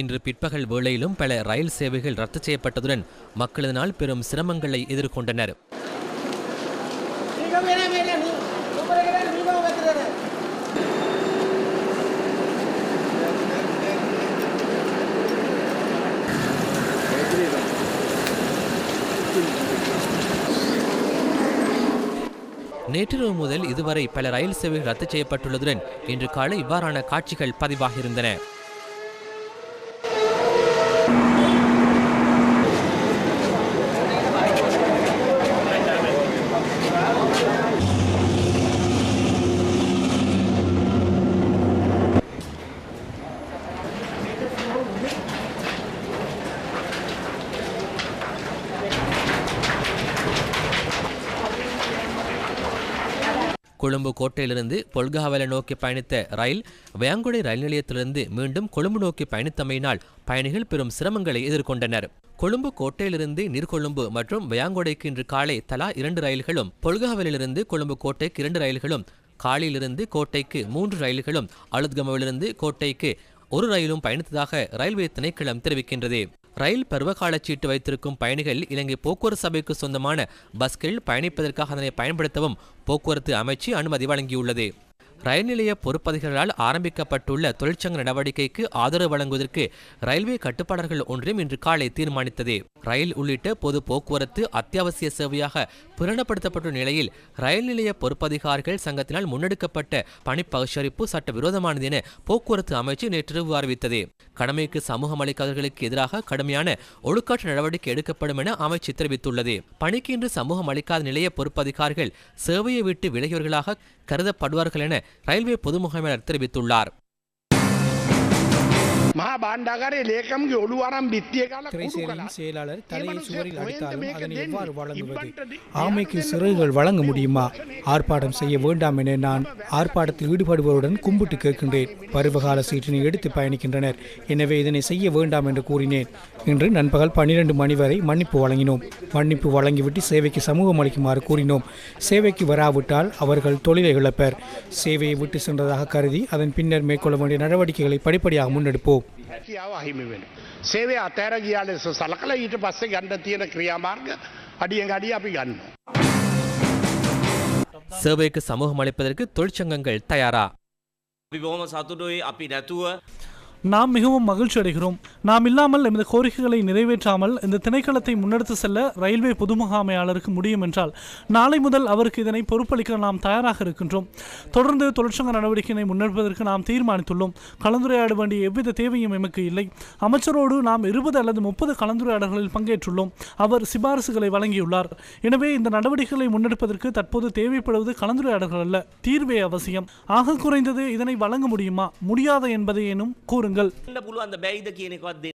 இன்று பிற்பகல் வேளையிலும் பல ரயில் சேவைகள் ரத்து செய்யப்பட்டதுடன் மக்கள் இதனால் பெரும் சிரமங்களை எதிர்கொண்டனர். நேற்றிரவு முதல் இதுவரை பல ரயில் சேவைகள் ரத்து செய்யப்பட்டுள்ளதுடன் இன்று காலை இவ்வாறான காட்சிகள் பதிவாகியிருந்தன. கொழும்பு கோட்டையிலிருந்து பொல்காவல நோக்கி பயணித்த ரயில் வேங்குடை ரயில் நிலையத்திலிருந்து மீண்டும் கொழும்பு நோக்கி பயணித்தமையினால் பயணிகள் பெரும் சிரமங்களை எதிர்கொண்டனர். கொழும்பு கோட்டையிலிருந்து நீர்கொழும்பு மற்றும் வேங்கொடைக்கு இன்று காலை தலா இரண்டு ரயில்களும் பொல்காவலிலிருந்து கொழும்பு கோட்டைக்கு இரண்டு ரயில்களும் காலியிலிருந்து கோட்டைக்கு மூன்று ரயில்களும் அழுத்கமவிலிருந்து கோட்டைக்கு ஒரு ரயிலும் பயணித்ததாக ரயில்வே திணைக்களம் தெரிவிக்கின்றது. ரயில் பருவகால சீட்டு வைத்திருக்கும் பயணிகள் இலங்கை போக்குவரத்து சபைக்கு சொந்தமான பஸ்கள் பயணிப்பதற்காக அதனை பயன்படுத்தவும் போக்குவரத்து அமைச்சு அனுமதி வழங்கியுள்ளது. ரயில் நிலைய பொறுப்பதிகளால் ஆரம்பிக்கப்பட்டுள்ள தொழிற்சங்க நடவடிக்கைக்கு ஆதரவு வழங்குவதற்கு ரயில்வே கட்டுப்பாடர்கள் ஒன்றியம் இன்று காலை தீர்மானித்தது. ரயில் உள்ளிட்ட பொது போக்குவரத்து அத்தியாவசிய சேவையாக புரணப்படுத்தப்பட்டுள்ள நிலையில் ரயில் நிலைய பொறுப்பதிகாரிகள் சங்கத்தினால் முன்னெடுக்கப்பட்ட பணி பகிஷ்கரிப்பு சட்டவிரோதமானது என போக்குவரத்து அமைச்சு நேற்றிரவு அறிவித்தது. கடமைக்கு சமூகம் அளிக்காதவர்களுக்கு எதிராக கடுமையான ஒழுக்காற்று நடவடிக்கை எடுக்கப்படும் என அமைச்சு தெரிவித்துள்ளது. பணிக்கு இன்று சமூகம் அளிக்காத நிலைய பொறுப்பதிகாரிகள் சேவையை விட்டு விலகியவர்களாக கருதப்படுவார்கள் என ரயில்வே பொது முகாமையாளர் தெரிவித்துள்ளார். செயலாளர் தலையை சுவரில் அடித்தாலும் அதனை எவ்வாறு வழங்குவது? ஆமைக்கு சிறகுகள் வழங்க முடியுமா? ஆர்ப்பாட்டம் செய்ய வேண்டாம் என நான் ஆர்ப்பாட்டத்தில் ஈடுபடுபவருடன் கும்பிட்டு கேட்கின்றேன். பருவகால சீற்றினை எடுத்து பயணிக்கின்றனர். எனவே இதனை செய்ய வேண்டாம் என்று கூறினேன். இன்று நண்பகல் பன்னிரண்டு மணி வரை மன்னிப்பு வழங்கினோம். மன்னிப்பு வழங்கிவிட்டு சேவைக்கு சமூகம் அளிக்குமாறு கூறினோம். சேவைக்கு வராவிட்டால் அவர்கள் தொழிலை இழப்பர். சேவையை விட்டு சென்றதாக கருதி அதன் பின்னர் மேற்கொள்ள வேண்டிய நடவடிக்கைகளை படிப்படியாக முன்னெடுப்போம். හැකියාව අහිමි වෙන. සේවය අතෑර ගියා ලෙස සලකල ඊට පස්සේ ගන්න තියෙන ක්‍රියාමාර්ග අඩියෙන් අඩිය අපි ගන්න. சேவைக்கு சமூகம் அளிப்பதற்கு தொழிற்சங்கங்கள் தயாரா අපි බොහොම සතුටුයි අපි නැතුව நாம் மிகவும் மகிழ்ச்சி அடைகிறோம். நாம் இல்லாமல் எமது கோரிக்கைகளை நிறைவேற்றாமல் இந்த திணைக்களத்தை முன்னெடுத்து செல்ல ரயில்வே பொது முகாமையாளருக்கு முடியும் என்றால் நாளை முதல் அவருக்கு இதனை பொறுப்பளிக்க நாம் தயாராக இருக்கின்றோம். தொடர்ந்து தொழிற்சங்க நடவடிக்கையினை முன்னெடுப்பதற்கு நாம் தீர்மானித்துள்ளோம். கலந்துரையாட வேண்டிய எவ்வித தேவையும் எமக்கு இல்லை. அமைச்சரோடு நாம் இருபது அல்லது முப்பது கலந்துரையாடல்களில் பங்கேற்றுள்ளோம். அவர் சிபாரிசுகளை வழங்கியுள்ளார். எனவே இந்த நடவடிக்கைகளை முன்னெடுப்பதற்கு தற்போது தேவைப்படுவது கலந்துரையாடல்கள் அல்ல தீர்வே அவசியம். ஆக குறைந்தது இதனை வழங்க முடியுமா? முடியாத என்பதை எனும் கூறுங்கள். සිංහල් ඉන්න පුළුවන්ද බැයිද කියනෙකවත්